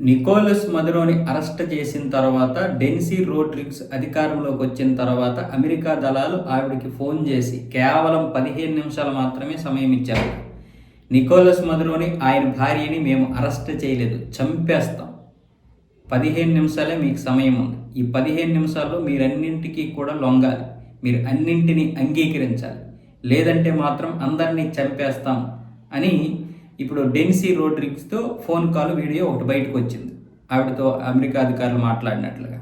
Nicholas మదురోని arrest చేసిన తర్వాత dense Rodrigues అధికారంలోకి వచ్చిన తర్వాత అమెరికా దళాలు ఆవిడకి ఫోన్ చేసి కేవలం పదిహేను నిమిషాలు మాత్రమే సమయం ఇచ్చారు. నికోలస్ మదురోని ఆయన భార్యని మేము అరెస్ట్ చేయలేదు చంపేస్తాం. పదిహేను నిమిషాలే మీకు సమయం ఉంది. ఈ పదిహేను నిమిషాల్లో మీరన్నింటికీ కూడా లొంగాలి. మీరు అన్నింటినీ అంగీకరించాలి. లేదంటే మాత్రం అందరినీ చంపేస్తాం అని ఇప్పుడు డెన్సీ రోడ్రిక్స్తో ఫోన్ కాల్ వీడియో ఒకటి బయటకు వచ్చింది ఆవిడతో అమెరికా అధికారులు మాట్లాడినట్లుగా.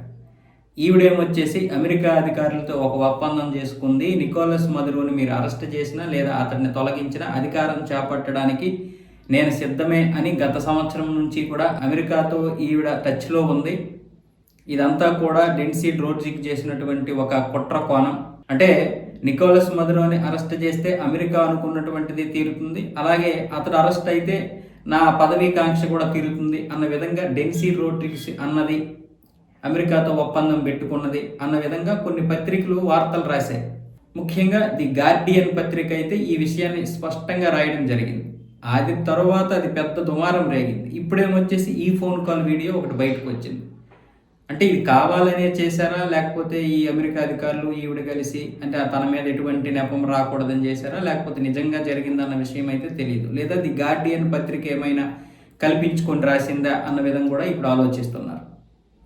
ఈవిడేమొచ్చేసి అమెరికా అధికారులతో ఒక ఒప్పందం చేసుకుంది. నికోలస్ మధురుని మీరు అరెస్ట్ చేసినా లేదా అతన్ని తొలగించినా అధికారం చేపట్టడానికి నేను సిద్ధమే అని గత సంవత్సరం నుంచి కూడా అమెరికాతో ఈవిడ టచ్లో ఉంది. ఇదంతా కూడా డెన్సీ డ్రోడ్జిక్ చేసినటువంటి ఒక కుట్ర కోణం. అంటే నికోలస్ మధురోని అరెస్ట్ చేస్తే అమెరికా అనుకున్నటువంటిది తీరుతుంది. అలాగే అతడు అరెస్ట్ అయితే నా పదవీకాంక్ష కూడా తీరుతుంది అన్న విధంగా డెన్సీ రోడ్రిక్స్ అన్నది అమెరికాతో ఒప్పందం పెట్టుకున్నది అన్న విధంగా కొన్ని పత్రికలు వార్తలు రాశాయి. ముఖ్యంగా ది గార్డియన్ పత్రిక అయితే ఈ విషయాన్ని స్పష్టంగా రాయడం జరిగింది. అది తర్వాత అది పెద్ద దుమారం రేగింది. ఇప్పుడేమొచ్చేసి ఈ ఫోన్ కాల్ వీడియో ఒకటి బయటకు వచ్చింది అంటే ఇది కావాలనే చేశారా? లేకపోతే ఈ అమెరికా అధికారులు ఈవిడ కలిసి అంటే తన మీద ఎటువంటి నెపం రాకూడదని చేశారా? లేకపోతే నిజంగా జరిగిందన్న విషయం అయితే తెలియదు లేదా ది గార్డియన్ పత్రిక ఏమైనా కల్పించుకొని రాసిందా అన్న విధంగా కూడా ఇప్పుడు ఆలోచిస్తున్నారు.